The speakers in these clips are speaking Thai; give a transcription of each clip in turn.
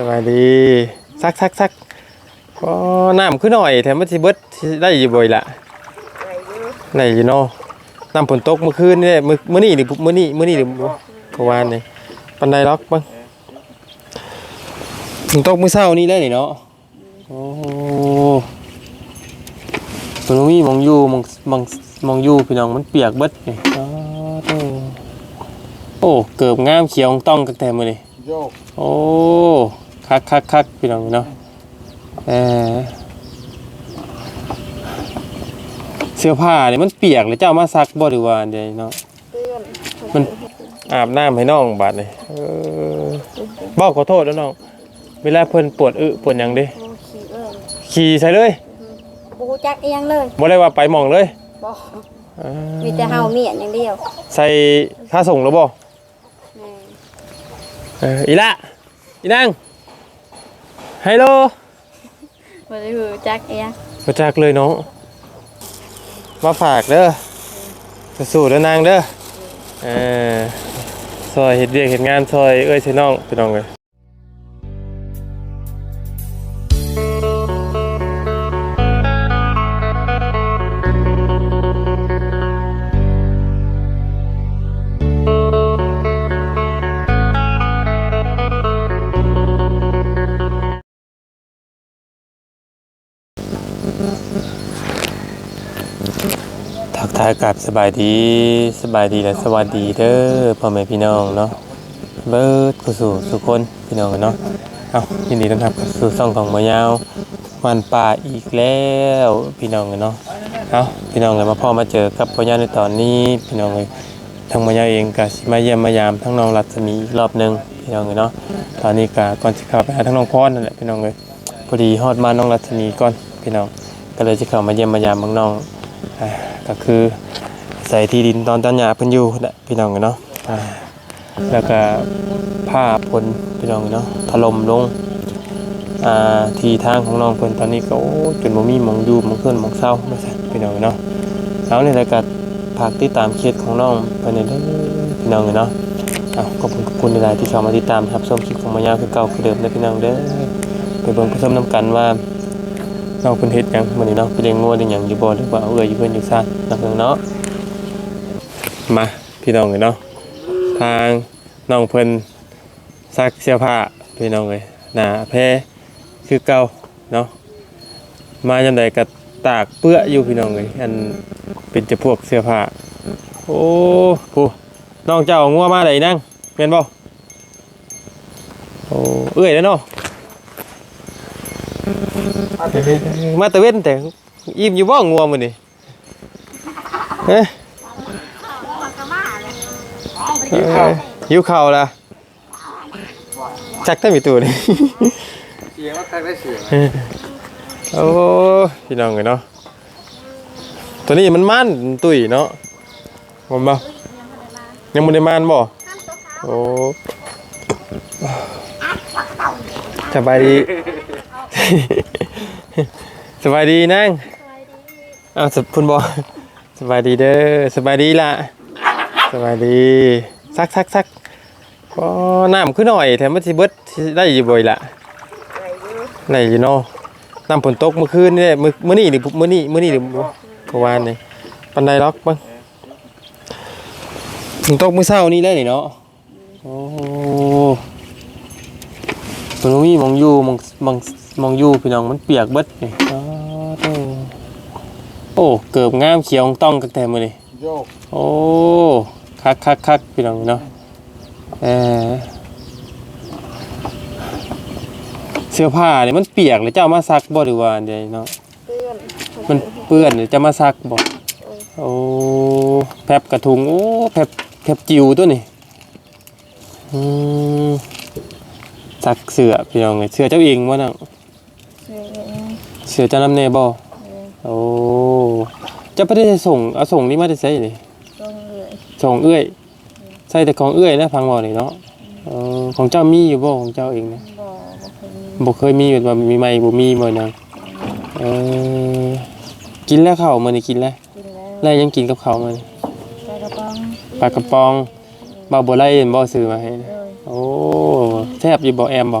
สบายดีซักซักซักก็น้ำขึ้นหน่อยแถมมันสิเบิดสิได้อยู่บ่อยละได้อยู่เนาะน้ำฝนตกเมื่อคืนนี่มื้อมื้อนี้หรือมื้อนี้มื้อนี้หรือบ่เมื่อวานนี่ปันไดล็อกบ้างฝนตกมื้อเช้านี้ได้นี่เนาะโอ้มันบ่มีหมองอยู่หมองหมองหมองอยู่พี่น้องมันเปียกเบิดนี่อ้าวโธ่โอ้เกือบงามเขียวต้องกันแต่มื้อนี้โยกโอ้ คักคักคักพี่น้องเนาะเออเสื้อผ้าเนี่ยมันเปียกเลยเจ้ามาซักบ่หรือว่าเดี๋ยวเนาะเพื่อนมันอาบน้ำให้น้องบาดเลยเออบอกขอโทษแล้วน้องเวลาเพิ่นปวดอึปวดหยังเด้โมขี่เอ้ยขี่ใส่เลยบูจักเอียงเลยบ่ได้ว่าไปหมองเลยบอกเออมีแต่เฮาเมียนอย่างเดียว ใส่ค่าส่งแล้วบ่แม่เอออีละอีนาง ไฮโลบ่ได้ฮู้จักเอียงมาจากเลยน้องมาฝากเด้อสู้ๆเด้อนางเด้อเออซอยเห็ดเวียกเห็ดงานซอยเอ้ยใช่น้องพี่น้องเลยากับสบายดีสบายดีและสวัสดีเด้อพ่อแม่พี่น้องเนาะเบิดกูสู่สุกคนพี่น้องเนาะเอายินดีต้อนรับเข้าสู่ช่องของมายาววันป่าอีกแล้วพี่น้องเนาะเอาพี่น้องเลยมาพ่อมาเจอกับพ่อยาในตอนนี้พี่น้องเลยทางมายาวเองก็สิมาเยี่ยมมายามทั้งน้องรัศมีอีกรอบหนึ่งพี่น้องเลยเนาะตอนนี้ก็ก่อนจะเข้าไปหาทั้งน้องพรนั่นแหละพี่น้องเลยพอดีฮอดมาน้องรัศมีก่อนพี่น้องก็เลยจะเข้ามาเยี่ยมมายามบางน้อง ก็คือใส่ที่ดินตอนตันหญ้าเพิ่นอยู่นะพี่น้องเนาะแล้วก็ผ้าพลพี่น้องเนาะถล่มลงทีทางของน้องเพิ่นตอนนี้ก็จนบ่มีมองอยู่มองขึ้นมองเศร้าว่าซั่พี่น้องเนาะเอานี่แหละก็ฝากติดตามเคสของน้องเพิ่นเด้อพี่น้องเนาะเอาขอบคุณขอบคุณหลายที่เข้ามาติดตามครับชมคลิปของมายาคือเก่าคือเดิมเด้อพี่น้องเด้อไปเบิ่งไปชมนํกันว่า เราเป็นเฮ็ดหยังมื้อนี้เนาะไปเลี้ยงงัวเลี้ยงหยังอยู่บ่หรือว่าเอาเอื้อยอยู่เพิ่นอยู่ซ่านเนาะเพิ่นเนาะมาพี่น้องเอ้ยเนาะทางน้องเพิ่นซักเสื้อผ้าพี่น้องเอ้ยหน้าแพรคือเก่าเนาะมายามใดก็ตากเปื้ออยู่พี่น้องเอ้ยอันเป็นจะพวกเสื้อผ้าโอ้ผู้น้องเจ้าเอางัวมาได้นั่งแม่นบ่โอ้เอื้อยแล้วเนาะ มาตะเว้นแต่อิ่มอยู่บ่งัวมื้อนี้เฮ้ยหิวข้าวหิวข้าวละจักได้มีตัวนี่เสียงว่าใครได้เสียงโอ้พี่น้องเอ้ยเนาะตัวนี้มันมันตุ้ยเนาะผมบ่ยังบ่ได้มันบ่โอ้สบายดี สบายดีนั่งอ้าวสคุณบอสบายดีเด้อสบายดีล่ะสบายดีซักซักซักก็น้ำขึ้นหน่อยแถมมันสิเบิดสิได้อยู่บ่อยละได้อยู่เนาะน้ำฝนตกเมื่อคืนนี่มื้อมื้อนี้หรือมื้อนี้มื้อนี้หรือบ่เมื่อวานนี่ปันไดล็อกบ้างฝนตกมื้อเช้านี้ได้นี่เนาะโอ้มันบ่มีหมองอยู่หมองหมองห มองอยู่พี่น้องมันเปียกเบิดนี่อ้โอ้เกือบงามเขียวต้องกันแต่มื้อนี้โยกโอ้คักคักคักพี่น้องเนาะเออเสื้อผ้าเนี่ยมันเปียกเลยเจ้ามาซักบ่หรือว่าเดี๋ยวเนาะเพื่อนมันเปื้อนเลยจะมาซักบ่โอ้แผบกระทุงโอ้แผบแผบจิ๋วตัวนี่อืมซักเสื้อพี่น้องเลยเสื้อเจ้าเองวะน่ะ เพื่อนเสื้อเจ้านำแน่บ่โอ้เจะไปได้ส่งเอาส่งนี่มาได้ใส่นี่ตรงเลยส่งเอื้อยใส่แต่ของเอื้อยนะพังบ่นี่เนาะเออของเจ้ามีอยู่บ่ของเจ้าเองนะบ่บ่เคยมีบ่เคยมีอยู่ว่ามีใหม่บ่มีบ่นางเออกินแล้วข้าวมื้อนี้กินแล้วกินแล้วแล้วยังกินกับข้าวมื้อนี้ใส่กระป๋องปลากระป๋องบ่าวบ่ไล่เห็นบ่ซื้อมาให้นะเลยโอ้แซ่บอยู่บ่แอมบ่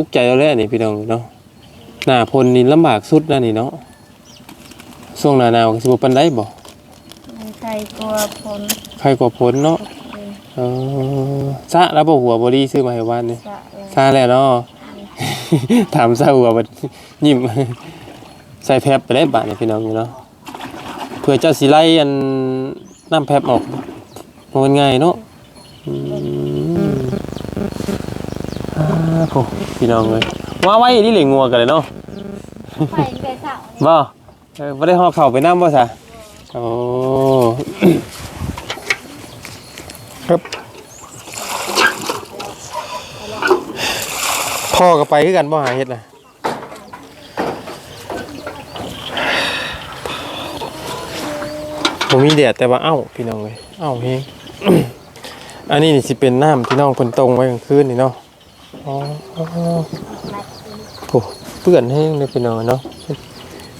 พิ่นหลายๆบ่เมื่อวานนี่ร้ายขายเลยตายแล้วแล้วเท่าไหรเงินนะโมโหของเพิ่นเนาะเออโอ้จ้าจ้าป้าเปื่อนเบิดพี่น้องเลยเลินเลยเนาะจนบ่มีหมองส้นหมองเศร้าปะเลยฝนตกมาแต่ะอุกใจเอาแล้วนี่พี่น้องเนาะหน้าพลนี่ลำบากสุดนะนี่เนาะช่วงหน้าหนาวก็สิบ่ปานใดบ่มีใครกลัวผลใครกว่าผลเนาะเออเออซะแล้วบ่หัวบ่ดีซื้อมาให้วานนี่สะเลยซะแล้วเนาะถามซะหัวบ่ยิ้มใส่แพบไปได้บาดนี่พี่น้องเนาะเพื่อเจ้าสิไล่อันน้ำแพบออกบ่มันง่ายเนาะอืมอ่า โหพี่น้องเอ้ยว่าไว้นี่เหลงงัวกันเลยเนาะไฟไก่เสาบ่เออบ่ได้ฮอกเข้าไปน้ำบ่ซะโอ้ครับพ่อก็ไปคือกันบ่หาเฮ็ดน่ะบ่มีแดดแต่ว่าเอ้าพี่น้องเอ้ยเอ้าเฮง อันนี้นี่สิเป็นน้ำที่น้องเพิ่นตรงไว้กลางคืนนี่เนาะ อ๋อโอ้เปื้อนแห้งเลยพี่น้องเนาะ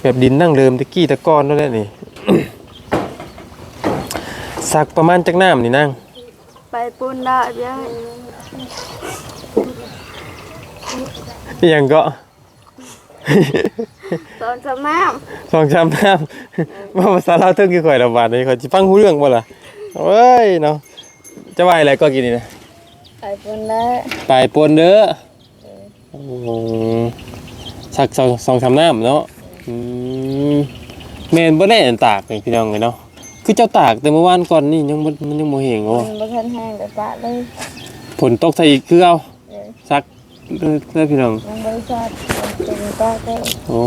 แบบดินนั่งเริมตะกี้ตะก้อนนั่นแหละนี่สักประมาณจักน้ำนี่นั่งไปปูนได้เบี้ยอหยังก็ตอนจะแม่สองชามน้ำว่าภาษาลาวเทิงกี่ข่อยละบาทนี่ข่อยสิฟังรู้เรื่องบ่ล่ะเอ้ยเนาะจะว่าอะไรก็กินนี่นะ ไปปูนได้ตายปนเด้ออืมสักสองสองชามน้ำเนาะอืมแม่นบ่ได้อันตากนี่พี่น้องเลยเนาะคือเจ้าตากแต่เมื่อวานก่อนนี่ยังบ่มันยังบ่เห็นโอ้มันบ่ทันแห้งแต่ปะเลยฝนตกใส่อีกคือเอาเลยซักเด้อเด้อพี่น้องมันบริษัทมันเป็นปะเลยโอ้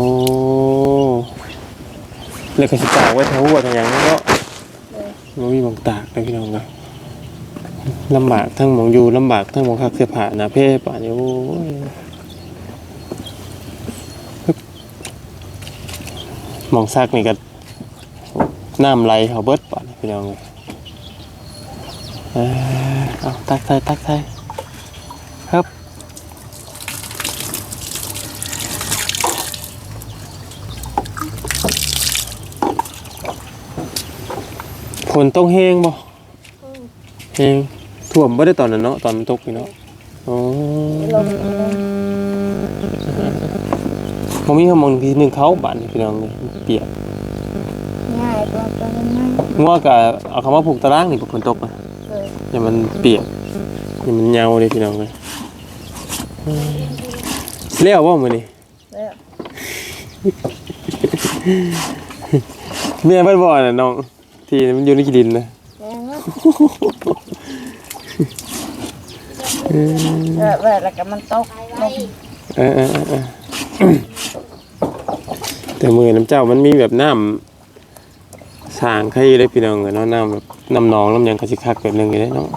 แล้วก็สิตากไว้ทั้งหัวทั้งหยังเนาะมันมีหมองตากเลยพี่น้องนะ ลำบากทั้งหมองอยู่ลำบากทั้งหมองคักเสื้อผ้าหนะเพ่ป่านนี้โอ้ยหมองซักนี่ก็น้ำไหลเขาเบิดป่านนี้พี่น้องเลยเอ้ยเอาตักใส่ตักใส่ครับฝนตกแห้งบ่ แห้งท่วมบ่ได้ตอนนั้นเนาะตอนมันตกนี่เนาะโอ้ลมบ่มีเขามองทีหนึงเขาบ้านนี่พี่น้องเลยเปียกง่ายกว่าตอนนั้นนะงัวก็เอาคำว่าผูกตารางนี่บ่ฝนตกอะเลยอย่ามันเปียกอย่ามันเหงาเลยพี่น้องเลยอืมแล้วบ่มื้อนี้แล้วแม่เพิ่นบ่น่ะน้องที่มันอยู่ในขี้ดินนะ แม่ว่าแบบแบบแล้วก็มันตกลงเออเออเออเออแต่มือน้ำเจ้ามันมีแบบน้ำสางใครเลยพี่น้องเนาะน้ำแบบน้ำหนองน้ำหยังกระชิคักแบบหนึงอยู่ได้เนาะ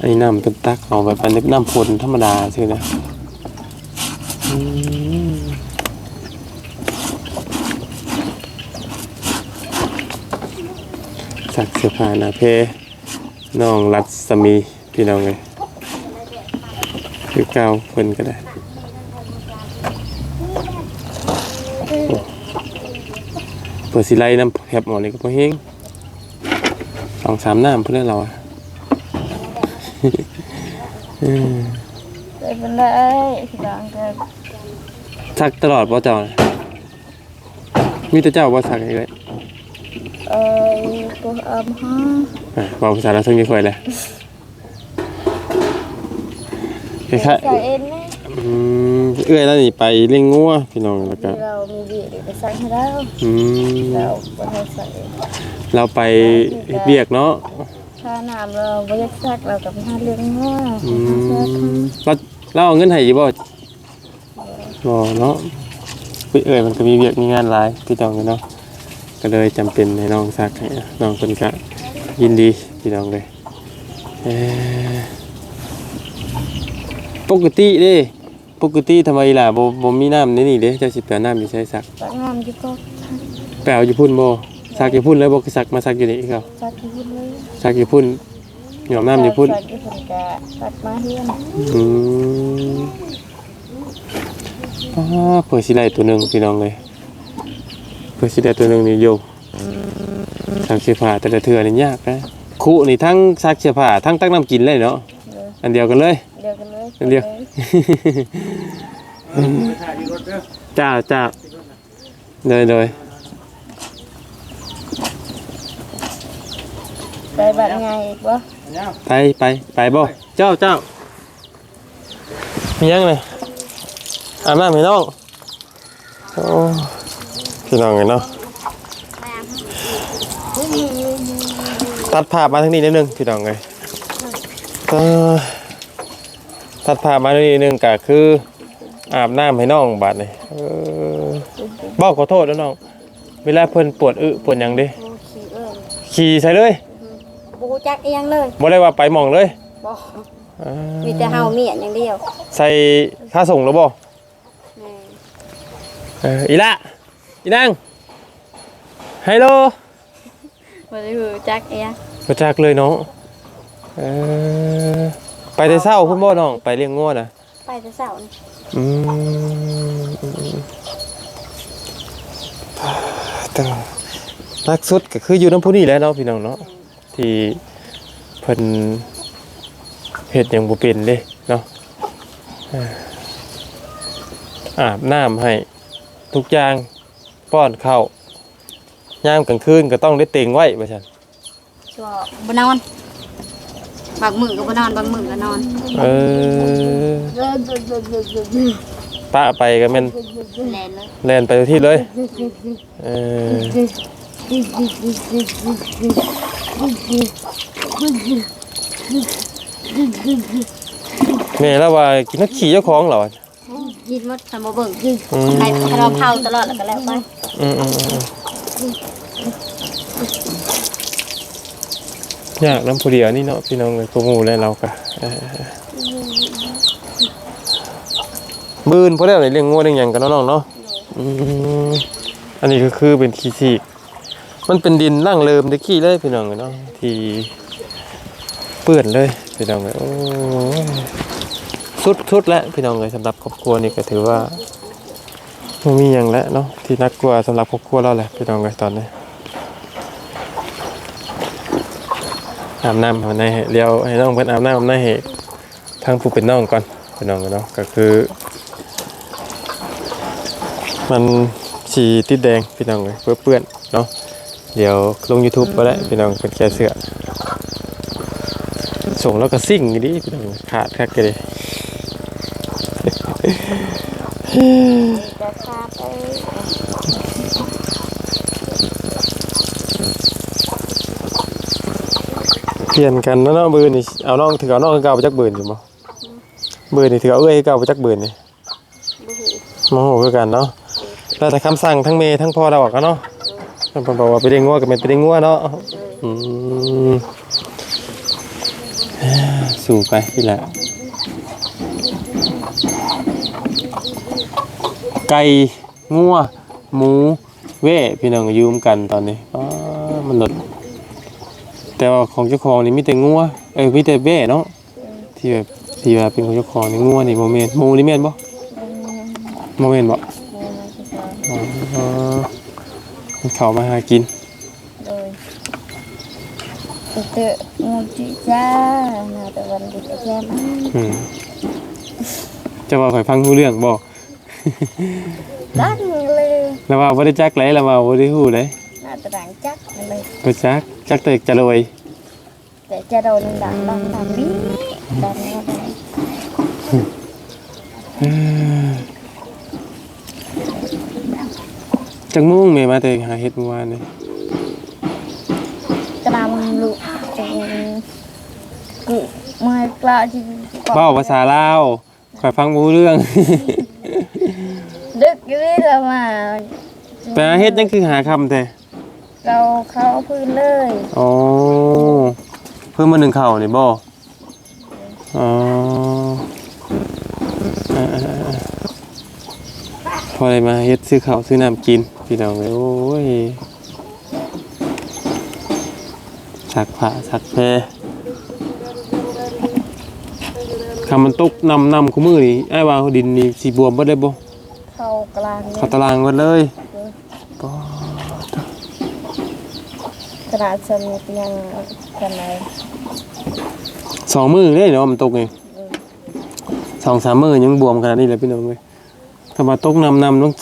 อันนี้น้ำเป็นตักเอาแบบอันนี้น้ำพลธรรมดาใช่ไหมอืมสักเสื้อผ้าหนาเพน้องรัศมีพี่น้องเลย คือเก้าคนก็ได้เปิดสิไลน้ำแคบหมอนี่ก็พอเฮงสองสามน้ำเพื่อนเราอะอืมเลยเป็นได้ที่ดังแต่สักตลอดป่เจ้าน่ะมีแต่เจ้าว่าสักอีกเลยเออตัวอัมฮะอะบอกภาษาเราซึ่งยี่ค่อยเลยค ล้ายใส่เอ็นนี่ๆอืมเอื้อยแล้วนี่ไปเลี้ยงงัวพี่น้องแล้วก็ที่เรามีเบียดไปใส่ให้แล้วอืมเราไปให้ใส่เราไปเบียกเนาะถ้าน้ำเราไม่ได้ซักเรากับห้าเลี้ยงง้ออืซักมเราเราเอาเงินให้อยี่บ่บ่เนาะเอ้ยมันก็มีเวียกมีงานหลายพี่น้องกันเนาะก็เลยจำเป็นให้น้องซักให้น้องคนก็ยินดีพี่น้องเลยเอ่อ ปกติเด้ปกติทำไมล่ะบ่บ่มีน้ำในนี่เด้เจ้าสิไปเอาน้ำอยู่ใช้ซัก ตักน้ำอยู่ก็ไปเอาอยู่พุ่นบ่ซักอยู่พุ่นแล้วบ่ซักมาซักอยู่นี่เขาซักที่พุ่นเลยซักอยู่พุ่นหยอมน้ำอยู่พุ่นซักที่พุ่นก็ตัดมาเฮียนอืมอ๋อเผื่อสิได้ตัวหนึงพี่น้องเลยเผื่อสิได้ตัวหนึงนี่อยู่ซักเสื้อผ้าแต่ละเทื่อนี่ยากนะคู่นี่ทั้งซักเสื้อผ้าทั้งตักน้ำกินเลยเนาะเลยอันเดียวกันเลย เดียวกัน เลยอันเดียวไปถ่ายที่รถเด้อจ้าจ้าเลยเลยไปบัดไงอีกบ่เนี่ยไปไปไปบ่เจ้าเจ้ามียังเลยอาบน้ำให้น้องโอ้พี่น้องไงเนาะตัดภาพมาทางนี้นิดนึงพี่น้องไงก็ ตัดภาพมาทางนี้นิดนึงก็คือ อาบน้ำให้น้องบาดนี่เออบอกขอโทษแล้วน้อง เวลาเพิ่นปวดอึปวดหยังเดิโอ้ขี้เอ้ยขี่ใส่เลยบ่รู้จักอีหยังเลยบ่ได้ว่าไปหมองเลยบ่อ่ามีแต่เฮาเมียนอย่างเดียวใส่ค่าส่งแล้วบ่แม่เอออีละอีนางไฮโล บ่ได้รู้จักอีหยังมาจากเลยน้องเออ ไปแต่เช้าคุณบ่น้องไปเลี้ยงงัวน่ะไปแต่เช้านี่อืมแต่นักสุดก็คืออยู่น้ำพุนี่แหล้วเนาะพี่น้องเนาะที่เพิ่นเฮ็ดหยังบ่เป็นเด้เนาะเอ่ออาบน้ำให้ทุกอย่างป้อนข้าวยามกลางคืนก็ต้องได้เต็งไว้ว่าซั่นชัวบ่นอน บางมื้อก็บ่นอนบางมื้อก็นอนเออปะไปก็แม่นแล่นเลยแล่นไปทุกที่เลย เออแม่แล้วว่ากินนักขี่เจ้าของเหรอยินหมดทำบ่เบิ่งอืมให้ให้เราเผาตลอดแล้วก็แล้วไปอืมอืมอืมอืม ยากน้ำผู้เดียวนี่เนาะพี่น้องเลยพวกหมูและเรากะบืนพวกเราในเรื่องงัวเรื่องหยังกันน้องเนาะอันนี้ก็คือเป็นขี้ซีมันเป็นดินร่างเริมได้ขี้เลยพี่น้องเลยเนาะที่เปื้อนเลยพี่น้องเลยโอ้สุดสุดแล้วพี่น้องเลยสำหรับครอบครัวนี่ก็ถือว่าไม่มีอย่างแล้วเนาะที่น่ากลัวสำหรับครอบครัวเราแหละพี่น้องเลยตอนนี้ อาบน้ำเอาในให้เลี้ยวให้น้องเพิ่นอาบน้ำอาในให้ทางผู้เป็นน้องก่อนพี่น้องกันเนาะก็คือ มันสีติดแดงพี่น้องเลยเปื้อนๆเนาะเดี๋ยวลง YouTube ก็ได้พี่น้องเป็นแค่เสื้อส่งแล้วก็ซิ่งอยู่ดิพี่น้องขาดแค่กันเลยจะพาไป เปลี่ยนกันเนาะเนาะบืนนี่เอาน้องถือเอาน้องเก่าไปจักเบืนอยู่บ่บืนนี่ถือเอาเอ้ยเก่าไปจักเบืนนี่โมโหคือกันเนาะแล้วแต่คำสั่งทั้งเมย์ทั้งพ่อเราออกกันเนาะเพิ่นบอกว่าไปเลี้ยงงัวก็เป็นไปเลี้ยงงัวเนาะอืมสู่ไปพี่ละไก่งัวหมูเว่พี่น้องยืมกันตอนนี้อ้ามันหลด แต่ว่าของเจ้าของนี่มีแต่งัวเอ้ยมีแต่เว่เนาะที่แบบที่ว่าเป็นของเจ้าของนี่งัวนี่โมเมนหมูนี่แม่นบ่โมเมนต์บอกแม่มาสิค่ะอ๋อให้เขามาหากินโดยเตะงูจิจ้านาตะวันดิบแย้มอืมจะว่าข่อยฟังรู้เรื่องบอกดังเลยแล้วว่าบ่ได้จักเลยแล้วว่าบ่ได้ฮู้เลย น่าจะดังจักเลยบ่จักจักแต่จะรวยแต่จะโดนดังดังดังนี้ดังนี้ดังจักมุ่งแม่มาแต่หาเฮ็ดเมื่อวานนี่กระดำลุกจนกุไม่กล้าที่เว้าภาษาลาวข่อยฟังบ่รู้เรื่อง ดึกอยู่นี่แล้วมาไปหาเฮ็ดจังคือหาคำแท้ เราเข้าพื้นเลยอ๋อเพิ่นมาหนึ่งข้าวนี่บ่อ๋ออ่าๆๆพอได้มาเฮ็ดซื้อข้าวซื้อน้ำกินพี่น้องเอ้ยโอ้ยสักผ้าสักแพรคำมันตกนำนำคู่มือนี่ไอ้ายว่าดินนี่สีบวมบ่ได้บ่เข้ากลางเนี่เข้ายตารางหมดเลยปอ ขนาดสนิทยังกันไหนสองมือเลยเนาะมันตกเองสองสามมือยังบวมขนาดนี้เลยพี่น้องเลยถ้ามาตกนำนำต้อง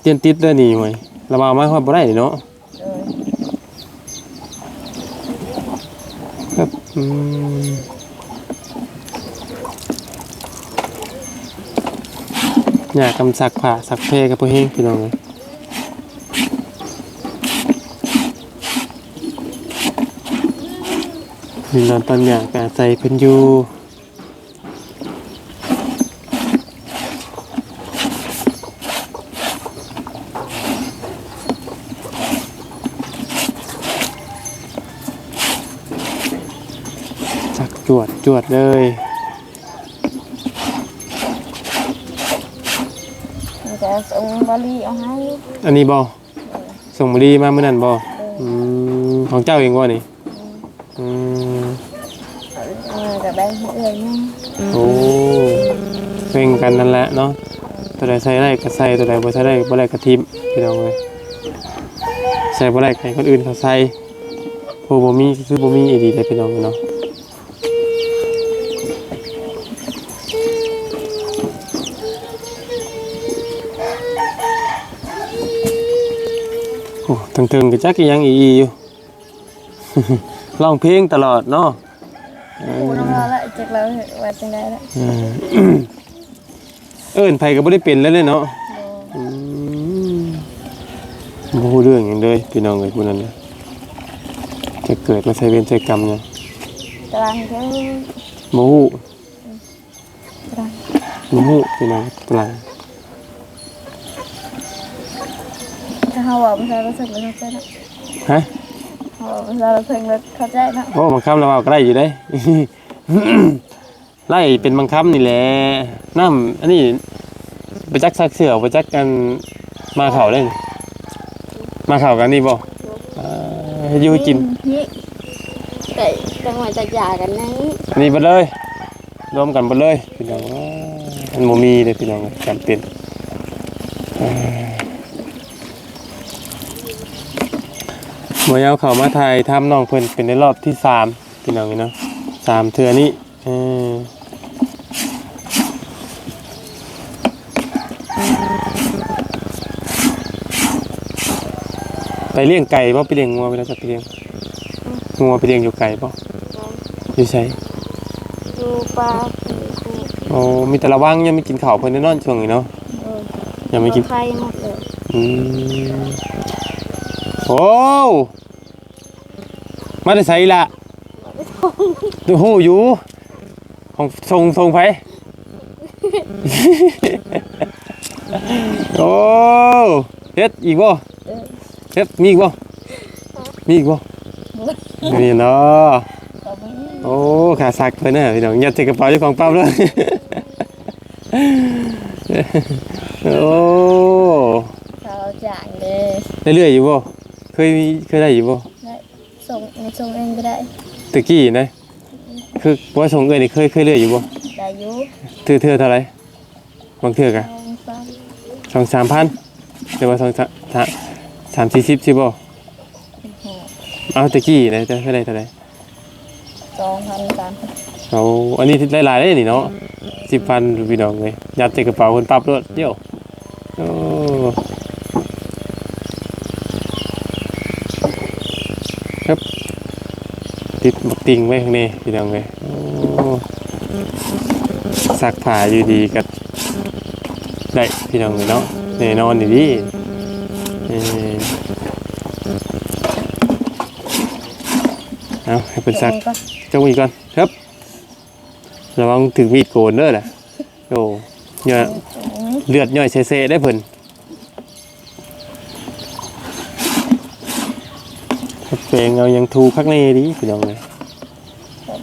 เตียนติดได้นี่หวยระบายไม่ค่อยบ่ได้เนาะครับอืมอยากกำสักผ้าสักเพกับพวกเฮงพี่น้องเลย มีนอนตอนอยากกอาศัยเพิ่นอยู่สักจวดจวดเลยมันจะส่งบริเอาให้อันนี้บอส่งบุรีมาเมื่อนั้นบอมของเจ้าเองวะนี่อืมเออ กับแบงค์เอื่อยนี่โอ้เพ่งกันนั่นแหละเนาะตัวใดใส่ได้ก็ใส่ตัวใดบ่ใส่ได้บ่ได้ก็ทิมพี่น้องเลยใส่บ่ได้ก็ให้คนอื่นเขาใส่ผู้บ่มีคือบ่มีอีดีเลยพี่น้องเนาะโอ้ถึงๆก็จักอีหยังอีอีอยู่ ร้องเพลงตลอดเนาะ พูดน้ำเราละจากเราว่าจังไดละอืมเอิ้นไผก็บ่ได้เป็นแล้วเลยเนาะโอืมบ่รู้เรื่องหยังเลยพี่น้องเอ้ยผู้นั้นน่ะจะเกิดมาใช้เวรใช้กรรมหยังตารางเท่าบ่ฮู้ตารางบ่ฮู้พี่น้องตารางถ้าเขาบอกภาษาเราสึกเลยเข้าใจนะฮะ เขาบอกภาษาเราสึกเลยเข้าใจนะโอ้บางคำเราเอาก็ได้อยู่ได้ ไล่เป็นบางคำนี่แหละน้ำอันนี้ไปจักซักเสือไปจักกันมาเข่าเล่นมาเข่ากันนี่บ่เอ่ออยู่กินนี่แต่จังหวะจะหย่ากันไหนอันนี้ไปเลยรวมกันไปเลยพี่น้องว่ามันโมมีเลยพี่น้องจำเป็นเอ่อ เมื่อเอาเขามาถ่ายทำน้องเพิ่นเป็นในรอบที่สามพี่น้องนี่เนาะสามเทือนี้เออไปเลี้ยงไก่ป่ะไปเลี้ยงงัวไปแล้วจะไปเลี้ยงงัวไปเลี้ยงอยู่ไก่ป่ะอยู่ใช่ดูปลาคูคูโอ้มีแต่ระวังยังไม่กินข้าวเพิ่นแน่นอนช่วงนี้เนาะเออยังไม่กินไข่หมดเลยอืม โอ้มาได้ใส่ละดูหูอยู่ ของทรงทรงไผโอ้เฮ็ดอีกบ่เออเฮ็ดมีอีกบ่มีอีกบ่นี่เนาะก็ไม่โอ้ขาสักเพิ่นน่ะพี่น้องยัดใส่กระเป๋าเจ้าของปั๊บเลยโอ้เขาจ่ายเลยได้เรื่อยอยู่บ่ เคยมีเคยได้อยู่บ่ได้ส่งในส่งเองก็ได้ตะกี้นะคือว่าส่งเอ้ยนี่เคยเคยเรื่อยอยู่บ่ได้อยุเทื่อเทื่อเท่าไหร่บางเทื่อกะสองสามสองสามพันหรือว่าสองสามสามสามสี่สิบใช่บ่หกเอาตะกี้นะจะเคยได้เท่าไหร่สองพันสามพันเอาอันนี้หลายๆเลยนี่เนาะสิบพันพี่น้องเลยยัดใส่กระเป๋าคนปั๊บรถเดี๋ยวโอ้ ครับ ติดบักติงไว้ข้างในพี่น้องเลยโอ้ซักผ้าอยู่ดีกับได้พี่น้องเลยเนาะแน่นอนอยู่ดีเออเอาให้เป็นซักก็จงอีกก่อนครับระวังถึงมีดโกนเด้อล่ะโอ้ย่อยเลือดย่อยเซๆได้เพิ่น ตังเอายังทูพักเนดิพี่น้องเลย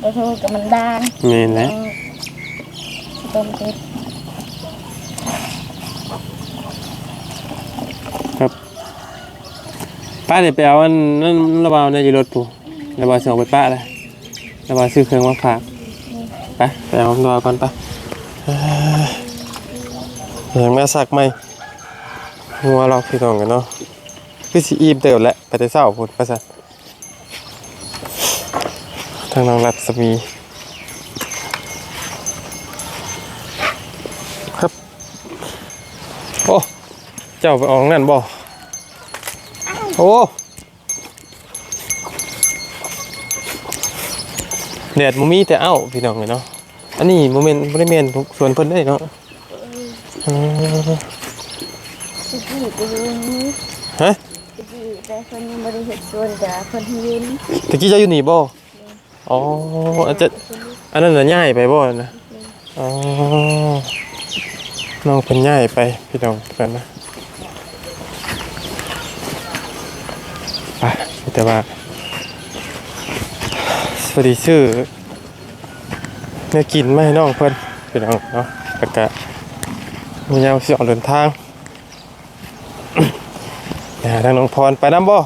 กระทูกับมันด้านเงินแล้วต้มเก็ครับป้าเดี๋ยวไปเอาอันนั่นระบาดในยีรถปูระบาดส่งไปป้าเลยระบาดซื้อเครื่องมาฝากไปไปเอาระบาดก่อนไปเห็นแม่สักไหมหัวเราพี่น้องกันเนาะคือสีอีมเดิมแหละไปแต่เศร้าพูดภาษาางน้องรัศมีครับโอ้เจ้าไปออกนั่นบ่โอ้แดดมมีแต่เอ้าพี่น้องเลยเนาะอันนี้โมเมนต์บริเวณสวนเพิ่นได้เนาะอืมตะกี้ไปยืนนี้ฮะตะกี้แต่คนยังบริเหตุส่วนแต่คนที่ยืนตะกี้เจะอยู่นี่บ่ อ๋ออาจจะอันนั้นน่ะง่ายไปบ่นะอ๋อน้องเพิ่นง่ายไปพี่น้องกันนะไปแต่ว่าสวัสดีชื่อเนื้อกินไม่ให้น้องเพิ่นพี่น้องเนาะแล้วก็มีแนวสิออกเดินทางไปหาทางน้องพรไปน้ำบ่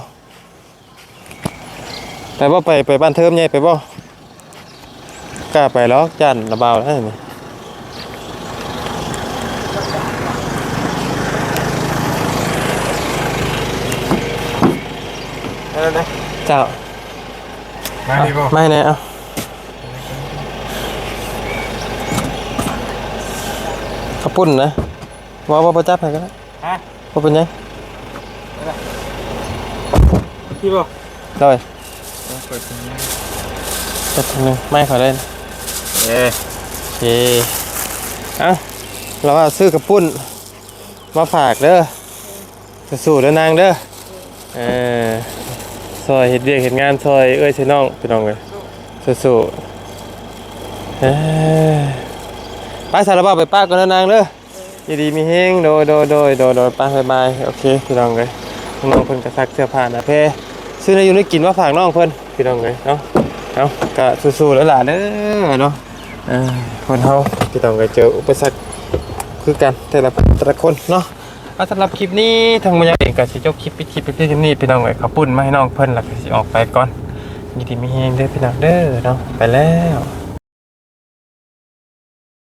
บ่ไปไปบ้านเทิมใหญ่ไปบ่กล้าไปแล้วจันระบาวแล้วนี่เจ้ามาดีบ่ไม่แน่เอาข้าวปุ้นนะว่าว่าประจับให้ก็ได้ฮะว่าเป็นยังพี่บ่ได้ เปิดทีนี้จับหนึ่งไม่ขอเล่นเอ๊ะโอเคเอ้าเราว่าซื้อกระปุ้น มาฝากเด้อจะสู้เด้อนางเด้อเออซอยเห็ดเรียกเห็ดงานซอยเอ้ยใช่น้องพี่น้องเลยสู้ๆเอ้ยไปสารบ้าไปป้ากันเด้อนางเด้อยินดีมีเฮงโดยโดยโดยโดยโดยไป้าบายบายโอเคพี่น้องเลยน้องเพิ่นกระซักเสื้อผ้าหนะเพ่ ซื้อในอยู่ได้กินมาฝากน้องเพิ่นพี่น้องเลยเนาะเอากะสู้ๆแล้วล่ะเด้อเนาะเออคนเฮาพี่น้องก็เจออุปสรรคคือกันแต่ละแต่ละคนเนาะเอาสำหรับคลิปนี้ทางมันยังเองก็สิจบคลิปไปคลิปไปที่นี่พี่น้องเอ้ยเขาปุ่นมาให้น้องเพิ่นหลักสิออกไปก่อนยินดีมีเฮงเด้อพี่น้องเด้อเนาะไปแล้ว